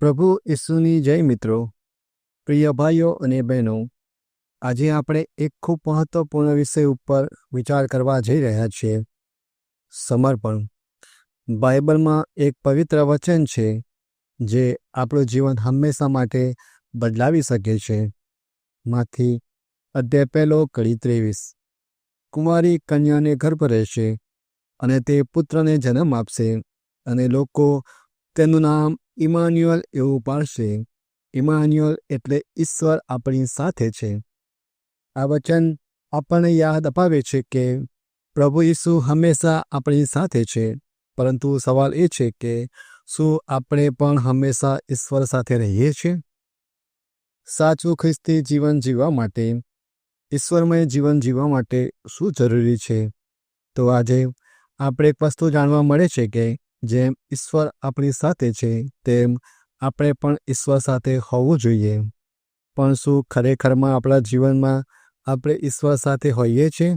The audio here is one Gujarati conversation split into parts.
પ્રભુ ઈસુની જય મિત્રો. પ્રિય ભાઈઓ અને બહેનો, આજે આપણે એક ખૂબ મહત્વપૂર્ણ વિષય ઉપર વિચાર કરવા જઈ રહ્યા છીએ. સમર્પણ. બાઇબલમાં એક પવિત્ર વચન છે, જે આપણું જીવન હંમેશા માટે બદલાવી શકે છે. માંથી અધ્યાય પહેલો કડી ત્રેવીસ. કુમારી કન્યાને ગર્ભ રહેશે અને તે પુત્રને જન્મ આપશે અને લોકો તેનું નામ ઇમાન્યુઅલ એવું પાડશે. ઇમાન્યુઅલ એટલે ઈશ્વર આપણી સાથે છે. આ વચન આપણને યાદ અપાવે છે કે પ્રભુ ઈસુ હંમેશા આપણી સાથે છે. પરંતુ સવાલ એ છે કે શું આપણે પણ હંમેશા ઈશ્વર સાથે રહીએ છીએ? સાચું ખ્રિસ્તી જીવન જીવવા માટે, ઈશ્વરમય જીવન જીવવા માટે શું જરૂરી છે? તો આજે આપણે એક વસ્તુ જાણવા મળે છે કે જેમ ઈશ્વર આપણી સાથે છે, તેમ આપણે પણ ઈશ્વર સાથે હોવું જોઈએ. પણ શું ખરેખરમાં આપણા જીવનમાં આપણે ઈશ્વર સાથે હોઈએ છીએ?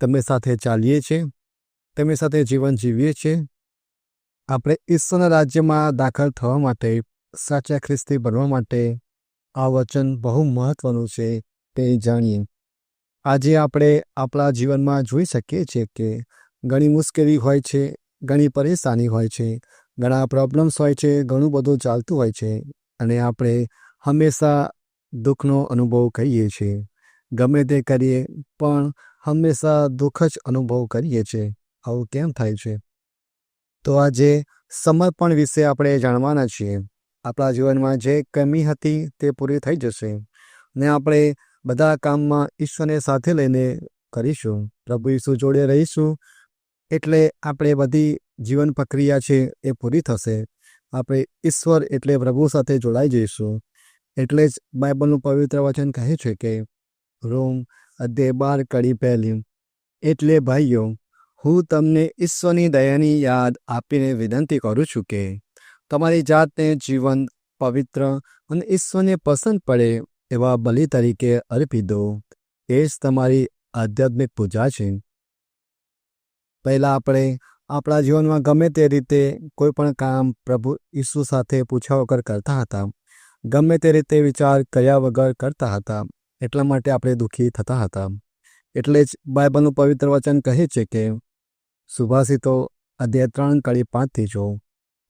તેમની સાથે ચાલીએ છીએ? તેમની સાથે જીવન જીવીએ છીએ? આપણે ઈશ્વરના રાજ્યમાં દાખલ થવા માટે, સાચા ખ્રિસ્તી બનવા માટે આ વચન બહુ મહત્વનું છે, તે જાણીએ. આજે આપણે આપણા જીવનમાં જોઈ શકીએ છીએ કે ઘણી મુશ્કેલી હોય છે ઘણી પરેશાની હોય છે. ઘણા પ્રોબ્લેમ્સ હોય છે, ઘણું બધું ચાલતું હોય છે અને આપણે હંમેશા દુઃખનો અનુભવ કરીએ છીએ. ગમે તે કરીએ, પણ હંમેશા દુઃખ જ અનુભવ કરીએ છીએ. આવું કેમ થાય છે? તો આજે સમર્પણ વિશે આપણે જાણવાના છીએ. આપણા જીવનમાં જે કમી હતી તે પૂરી થઈ જશે ને આપણે બધા કામમાં ઈશ્વરને સાથે લઈને કરીશું. પ્રભુ ઈસુ જોડે રહીશું. એટલે આપણે બધી જીવન પ્રક્રિયા છે એ પૂરી થશે. આપણે ઈશ્વર એટલે પ્રભુ સાથે જોડાઈ જઈશું. એટલે જ બાઇબલનું પવિત્ર વચન કહે છે કે, રોમ અધ્ય બાર કડી પહેલી, એટલે ભાઈઓ, હું તમને ઈશ્વરની દયાની યાદ આપીને વિનંતી કરું છું કે, તમારી જાતને જીવન પવિત્ર અને ઈશ્વરને પસંદ પડે એવા બલિ તરીકે અર્પી દો. એ જ તમારી આધ્યાત્મિક પૂજા છે. પહેલાં આપણે આપણા જીવનમાં ગમે તે રીતે કોઈ પણ કામ પ્રભુ ઈસુ સાથે પૂછ્યા વગર કરતા હતા. ગમે તે રીતે વિચાર કર્યા વગર કરતા હતા. એટલા માટે આપણે દુઃખી થતા હતા. એટલે જ બાઇબલનું પવિત્ર વચન કહે છે કે, સુભાષિતો અધ્યાય ત્રણ કડી પાંચથી જો,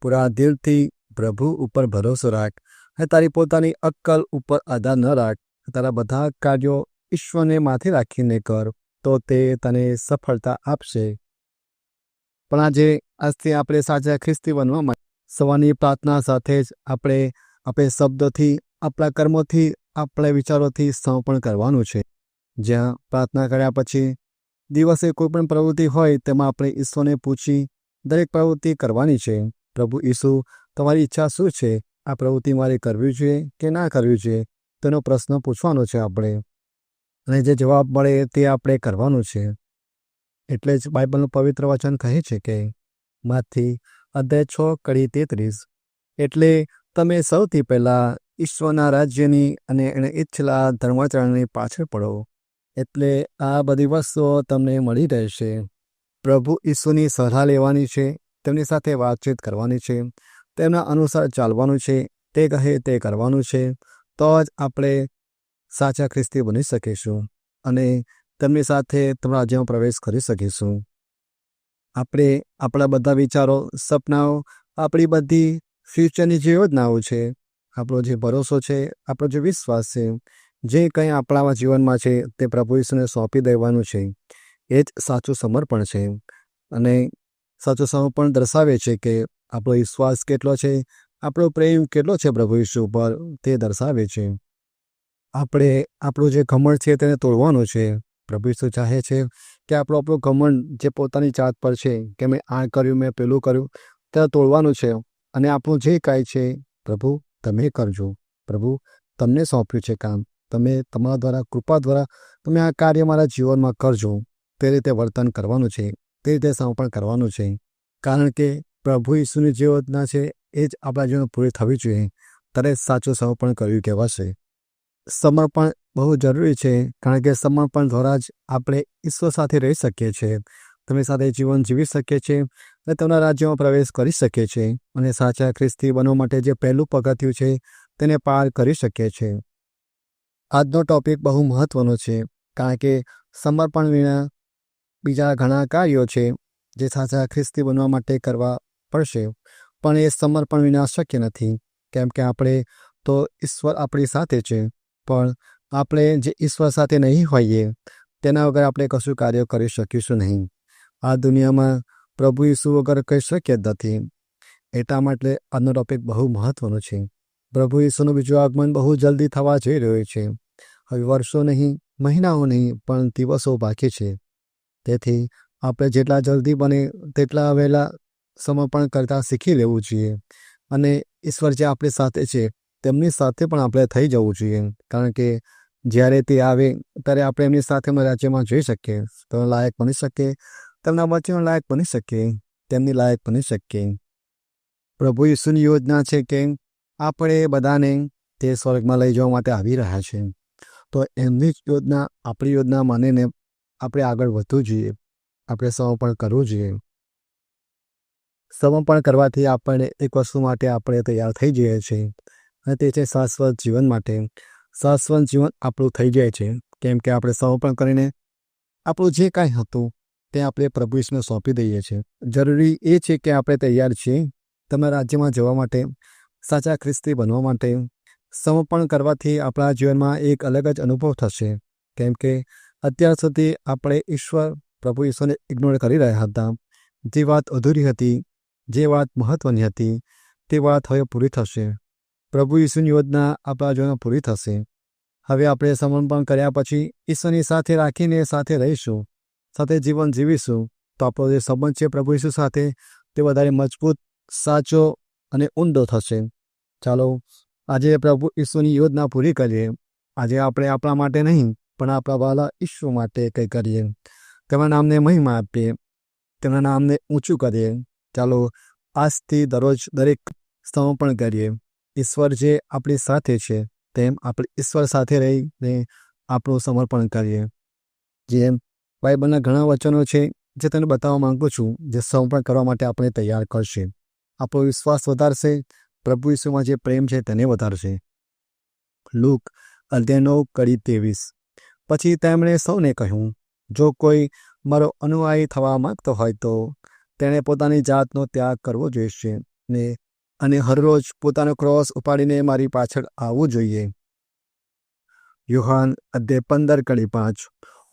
પૂરા દિલથી પ્રભુ ઉપર ભરોસો રાખ, અને તારી પોતાની અક્કલ ઉપર આધાર ન રાખ તારા બધા કાર્યો ઈશ્વરને માથે રાખીને કર, તો તે તને સફળતા આપશે. પણ આજે આજથી આપણે સાચા ખ્રિસ્તી બનવા સવારની પ્રાર્થના સાથે જ આપણે આપણે શબ્દોથી, આપણા કર્મોથી, આપણા વિચારોથી સમર્પણ કરવાનું છે. જ્યાં પ્રાર્થના કર્યા પછી દિવસે કોઈ પણ પ્રવૃત્તિ હોય તેમાં આપણે ઈશ્વરને પૂછી દરેક પ્રવૃત્તિ કરવાની છે. પ્રભુ ઈસુ, તમારી ઈચ્છા શું છે? આ પ્રવૃત્તિ મારે કરવી જોઈએ કે ના કરવી જોઈએ તેનો પ્રશ્ન પૂછવાનો છે આપણે. અને જે જવાબ મળે તે આપણે કરવાનું છે. એટલે જ બાઇબલનું પવિત્ર વચન કહે છે કે, માથી અધ્યાય છ કડી તેત્રીસ, એટલે તમે સૌથી પહેલાં ઈશ્વરના રાજ્યની અને એણે ઈચ્છેલા ધર્માચરણની પાછળ પડો, એટલે આ બધી વસ્તુઓ તમને મળી રહેશે. પ્રભુ ઈસુની સલાહ લેવાની છે, તેમની સાથે વાતચીત કરવાની છે, તેમના અનુસાર ચાલવાનું છે, તે કહે તે કરવાનું છે, તો જ આપણે સાચા ખ્રિસ્તી બની શકીશું. અને તેમની સાથે તમારા રાજ્યમાં પ્રવેશ કરી શકીશું. આપણે, આપણા બધા વિચારો, સપનાઓ, આપણી બધી ફ્યુચરની જે યોજનાઓ છે, આપણો જે ભરોસો છે, આપણો જે વિશ્વાસ છે, જે કંઈ આપણા જીવનમાં છે, તે પ્રભુ ઈશ્વરને સોંપી દેવાનું છે. એ જ સાચું સમર્પણ છે. અને સાચું સમર્પણ દર્શાવે છે કે આપણો વિશ્વાસ કેટલો છે, આપણો પ્રેમ કેટલો છે પ્રભુ ઈશ્વર ઉપર તે દર્શાવે છે. આપણે, આપણું જે ઘમંડ છે તેને તોડવાનું છે. પ્રભુ શું ચાહે છે કે આપણો આપણો ઘમંડ જે પોતાની જાત પર છે, કે મેં આ કર્યું, મેં પેલું કર્યું, તે તોડવાનું છે અને આપણું જે કાંઈ છે, પ્રભુ, તમે કરજો. પ્રભુ, તમને સોંપ્યું છે કામ. તમે તમારા દ્વારા, કૃપા દ્વારા તમે આ કાર્ય મારા જીવનમાં કરજો. તે રીતે વર્તન કરવાનું છે, તે રીતે સમર્પણ કરવાનું છે. કારણ કે પ્રભુ ઈસુની જે યોજના છે, એ જ આપણા જીવન પૂરી થવી જોઈએ. ત્યારે સાચું સમર્પણ કર્યું કહેવાશે. સમર્પણ બહુ જરૂરી છે, કારણ કે સમર્પણ દ્વારા જ આપણે ઈશ્વર સાથે રહી શકીએ છીએ. તમે સાથે જીવન જીવી શકીએ છીએ અને તેમના રાજ્યમાં પ્રવેશ કરી શકીએ છીએ અને સાચા ખ્રિસ્તી બનવા માટે જે પહેલું પગથિયું છે, તેને પાર કરી શકીએ છીએ. આજનો ટોપિક બહુ મહત્વનો છે, કારણ કે સમર્પણ વિના બીજા ઘણા કાર્યો છે, જે સાચા ખ્રિસ્તી બનવા માટે કરવા પડશે. પણ એ સમર્પણ વિના શક્ય નથી, કેમ કે આપણે તો ઈશ્વર આપણી સાથે છે, પણ આપણે જે ઈશ્વર સાથે નહીં હોઈએ, તેના વગર આપણે કશું કાર્ય કરી શકીશું નહીં. આ દુનિયામાં પ્રભુ ઈસુ વગર કંઈ શક્ય જ નથી. એટલા માટે આનો ટોપિક બહુ મહત્વનો છે. પ્રભુ ઈસુનું બીજું આગમન બહુ જલ્દી થવા જઈ રહ્યું છે. હવે વર્ષો નહીં, મહિનાઓ નહીં, પણ દિવસો બાકી છે. તેથી આપણે જેટલા જલ્દી બને તેટલા વહેલા સમર્પણ કરતાં શીખી લેવું જોઈએ. અને ઈશ્વર જે આપણી સાથે છે, તેમની સાથે પણ આપણે થઈ જવું જોઈએ. કારણ કે જ્યારે તે આવે, ત્યારે આપણે એમની સાથે રાજ્યમાં જોઈ શકીએ. તો લાયક બની શકીએ. તેમના વચનો લાયક બની શકીએ. તેમની લાયક બની શકીએ. પ્રભુ ઈસુની યોજના છે કે આપણે બધાને તે સ્વર્ગમાં લઈ જવા માટે આવી રહ્યા છે તો એમની જ યોજના, આપણી યોજના માનીને આપણે આગળ વધવું જોઈએ. આપણે સમર્પણ કરવું જોઈએ. સમર્પણ કરવાથી આપણે એક વસ્તુ માટે આપણે તૈયાર થઈ જઈએ છીએ. અને તે છે શાશ્વત જીવન માટે. શાશ્વત જીવન આપણું થઈ જાય છે. કેમ કે આપણે સમર્પણ કરીને આપણું જે કાંઈ હતું તે આપણે પ્રભુ ઈશ્વરને સોંપી દઈએ છીએ જરૂરી એ છે કે આપણે તૈયાર છીએ તમે રાજ્યમાં જવા માટે, સાચા ખ્રિસ્તી બનવા માટે. સમર્પણ કરવાથી આપણા જીવનમાં એક અલગ જ અનુભવ થશે. કેમ કે અત્યાર સુધી આપણે ઈશ્વર, પ્રભુ ઈશ્વરને ઇગ્નોર કરી રહ્યા હતા. જે વાત અધૂરી હતી, જે વાત મહત્વની હતી, તે વાત હવે પૂરી થશે. પ્રભુ ઈસુની યોજના આપણા પૂરી થશે. હવે આપણે સમર્પણ કર્યા પછી ઈશ્વરની સાથે રાખીને સાથે રહીશું, સાથે જીવન જીવીશું, તો આપણો જે સંબંધ છે પ્રભુ ઈસુ સાથે, તે વધારે મજબૂત, સાચો અને ઊંડો થશે. ચાલો, આજે પ્રભુ ઈસુની યોજના પૂરી કરીએ. આજે આપણે આપણા માટે નહીં, પણ આપણા વાલા ઈશ્વર માટે કંઈ કરીએ. તેમના નામને મહિમા આપીએ. તેમના નામને ઊંચું કરીએ. ચાલો, આજથી દરરોજ દરેક સમર્પણ કરીએ. ઈશ્વર જે આપણી સાથે છે, તેમ આપણે ઈશ્વર સાથે રહીને આપણું સમર્પણ કરીએ. જેમ બાઇબલના ઘણા વચનો છે, જે તને બતાવવા માગું છું, જે સમર્પણ કરવા માટે આપણે તૈયાર કરશે. આપણો વિશ્વાસ વધારશે, પ્રભુ ઈસુમાં જે પ્રેમ છે તેને વધારશે. લૂક અધ્યયનો કરી કડી ત્રેવીસ. પછી તેમણે સૌને કહ્યું, જો કોઈ મારો અનુયાયી થવા માંગતો હોય તો તેણે પોતાની જાતનો ત્યાગ કરવો જોઈશે ને અને હરરોજ પોતાનો ક્રોસ ઉપાડીને મારી પાછળ આવવું જોઈએ. યુહાન અધ્યાય પંદર કડી પાંચ.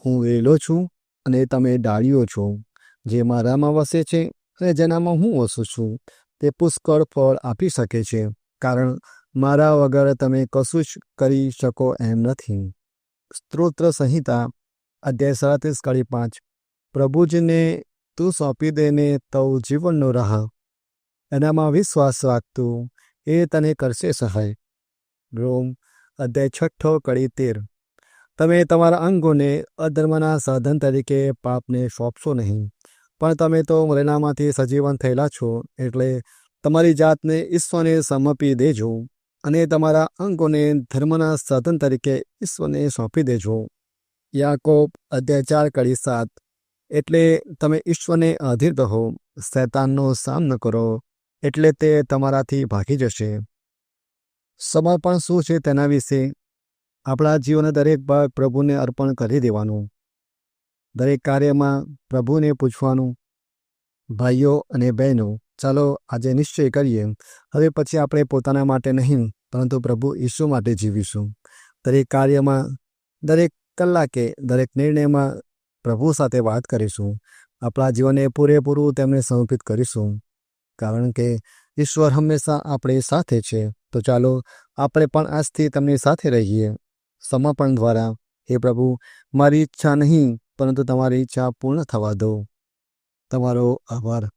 હું વેલો છું અને તમે ડાળીઓ છો, જે મારામાં વસે છે અને જેનામાં હું વસું છું, તે પુષ્કળ ફળ આપી શકે છે, કારણ મારા વગર તમે કશું જ કરી શકો એમ નથી. સ્ત્રોત્ર સંહિતા, અધ્યાય સાડત્રીસ કડી પાંચ. પ્રભુજીને તું સોંપી દેને તવ જીવનનો રાહ. એનામાં વિશ્વાસ રાખતું એ તને કરશે સહાય. રોમ, અધ્યાય છઠ્ઠો, કડી તેર. તમે તમારા અંગોને અધર્મના સાધન તરીકે પાપને સોંપશો નહીં, પણ તમે તો મરેનામાંથી સજીવન થયેલા છો, એટલે તમારી જાતને ઈશ્વરને સમર્પી દેજો અને તમારા અંગોને ધર્મના સાધન તરીકે ઈશ્વરને સોંપી દેજો. યાકોબ, અધ્યાય ચાર, કડી સાત. એટલે તમે ઈશ્વરને અધીર રહો, શૈતાનનો સામનો કરો એટલે તે તમારાથી ભાગી જશે. સમર્પણ શું છે તેના વિશે? આપણા જીવનના દરેક ભાગ પ્રભુને અર્પણ કરી દેવાનું. દરેક કાર્યમાં પ્રભુને પૂછવાનું ભાઈઓ અને બહેનો, ચાલો આજે નિશ્ચય કરીએ. હવે પછી આપણે પોતાના માટે નહીં, પરંતુ પ્રભુ ઈસુ માટે જીવીશું. દરેક કાર્યમાં, દરેક કલાકે, દરેક નિર્ણયમાં પ્રભુ સાથે વાત કરીશું. આપણા જીવનને પૂરેપૂરું તેમને સમર્પિત કરીશું. કારણ કે ઈશ્વર હંમેશા આપણી સાથે છે. તો ચાલો આપણે પણ આજથી તેમની સાથે રહીએ. સમર્પણ દ્વારા, હે પ્રભુ, મારી ઈચ્છા નહીં, પરંતુ તમારી ઈચ્છા પૂર્ણ થવા દો. તમારો આભાર.